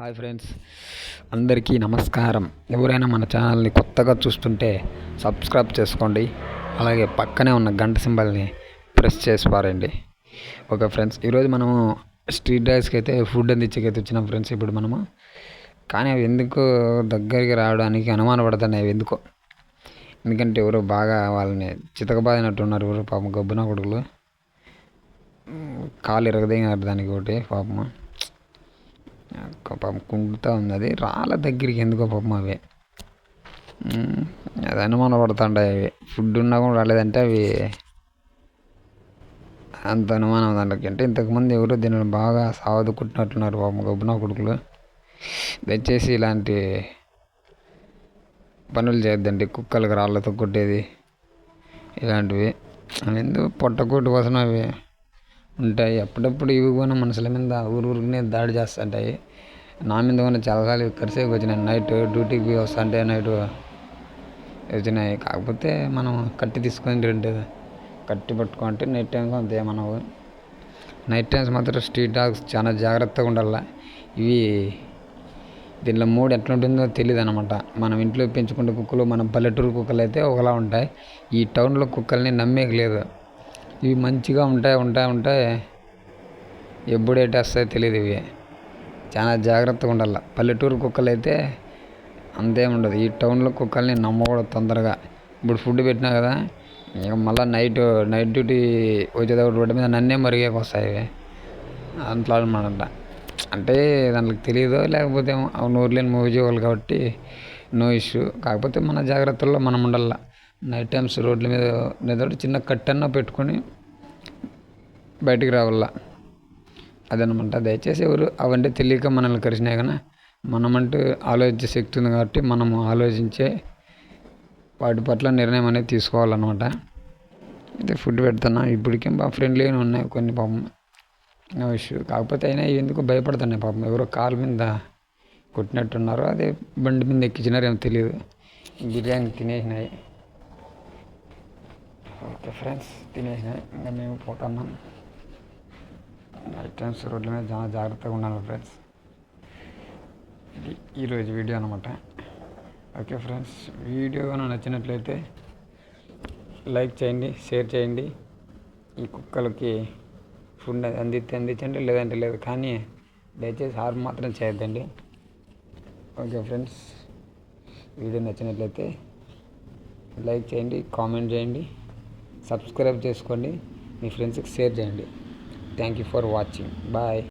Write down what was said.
Hi friends అందరికీ నమస్కారం. ఎవరైనా మన ఛానల్ని కొత్తగా చూస్తుంటే సబ్స్క్రైబ్ చేసుకోండి. అలాగే పక్కనే ఉన్న గంట సింబల్ని ప్రెస్ చేసి పారండి. ఓకే ఫ్రెండ్స్ ఈరోజు మనము స్ట్రీట్ రైస్కి అయితే ఫుడ్ అందించకైతే వచ్చినాం ఫ్రెండ్స్ ఇప్పుడు మనము. కానీ అవి ఎందుకు దగ్గరికి రావడానికి అనుమానపడుతున్నాయి అవి ఎందుకో. ఎందుకంటే ఎవరో బాగా వాళ్ళని చితకబాదినట్టున్నారు ఎవరు పాపం గబ్బున కొడుకులు. కాలు ఇరగదీగారు దానికి ఒకటి పాపం పాపం కుంగుతూ ఉంది అది రాళ్ళ దగ్గరికి ఎందుకో పాపం అవి. అది అనుమానం పడుతుంటాయి అవి. ఫుడ్ ఉన్నా కూడా రాలేదంటే అవి అంత అనుమానం దాంట్లోకి అంటే ఇంతకుముందు ఎవరు దీనిని బాగా సావదుకుంటున్నట్టున్నారు పాపం గబ్బున కొడుకులు. దయచేసి ఇలాంటి పనులు చేయొద్దండి. కుక్కలకు రాళ్ళతో కొట్టేది ఇలాంటివి. అవి ఎందుకు పొట్టకూటి కోసం అవి? ఉంటాయి. అప్పుడప్పుడు ఇవి కూడా మనుషుల మీద ఊరు దాడి చేస్తుంటాయి. నా మీద కూడా చాలాసార్లు కరిసేకి వచ్చినాయి. నైట్ డ్యూటీకి వస్తుంటే నైట్ వచ్చినాయి. కాకపోతే మనం కట్టి తీసుకొని రెండు కట్టి పట్టుకుంటే నైట్ టైంకి అంతే మనం. నైట్ టైమ్స్ మాత్రం స్ట్రీట్ డాగ్స్ చాలా జాగ్రత్తగా ఉండాలి. ఇవి దీనిలో మూడు ఎట్లా ఉంటుందో తెలియదు అనమాట మనం ఇంట్లో పెంచుకునే కుక్కలు మన పల్లెటూరు కుక్కలు అయితే ఒకలా ఉంటాయి. ఈ టౌన్లో కుక్కల్ని నమ్మేకి లేదు. ఇవి మంచిగా ఉంటాయి ఉంటాయి ఉంటాయి. ఎప్పుడు ఎట్టేస్తాయో తెలియదు ఇవి. చాలా జాగ్రత్తగా ఉండాల. పల్లెటూరు కుక్కలు అయితే అంతేం ఉండదు. ఈ టౌన్లో కుక్కల్ని నమ్మకూడదు తొందరగా. ఇప్పుడు ఫుడ్ పెట్టినా కదా ఇక మళ్ళీ నైట్ నైట్ డ్యూటీ వచ్చేటప్పుడు రోడ్డు మీద నన్నే మరిగేకి వస్తాయి ఇవి. అట్లా అనమాట. అంటే దానికి తెలియదు లేకపోతే ఏమో అవును మూవీ చేయాలి కాబట్టి నో ఇష్యూ. కాకపోతే మన జాగ్రత్తల్లో మనం ఉండాల. నైట్ టైమ్స్ రోడ్ల మీద నిద్ర చిన్న కట్టన్న పెట్టుకొని బయటికి రావాల. అదనమాట. దయచేసి ఎవరు అవంటే తెలియక మనల్ని కరిచినాయి కానీ మనమంటూ ఆలోచించే శక్తి ఉంది కాబట్టి మనము ఆలోచించే వాటి పట్ల నిర్ణయం అనేది తీసుకోవాలన్నమాట. అయితే ఫుడ్ పెడుతున్నా. ఇప్పటికేం బాగా ఫ్రెండ్లీగానే ఉన్నాయి కొన్ని పాపం. నో ఇష్యూ కాకపోతే అయినా ఎందుకు భయపడుతున్నాయి పాపం. ఎవరో కాలు మీద కొట్టినట్టున్నారు అదే బండి మీద ఎక్కించినారు ఏమో తెలియదు. బిర్యానీ తినేసినాయి. ఓకే ఫ్రెండ్స్ తినేసినాయి ఇంకా మేము పోతున్నాం. నైట్ టైమ్స్ రోడ్ల మీద చాలా జాగ్రత్తగా ఉండాలి ఫ్రెండ్స్. ఇది ఈరోజు వీడియో అనమాట ఓకే ఫ్రెండ్స్ వీడియో నచ్చినట్లయితే లైక్ చేయండి షేర్ చేయండి. ఈ కుక్కలకి ఫుడ్ అందిస్తే అందించండి లేదంటే లేదు. కానీ దయచేసి హార్మ్ మాత్రం చేయొద్దండి. ఓకే ఫ్రెండ్స్ వీడియో నచ్చినట్లయితే లైక్ చేయండి కామెంట్ చేయండి. సబ్స్క్రైబ్ చేసుకోండి మీ ఫ్రెండ్స్కి షేర్ చేయండి. Thank you for watching bye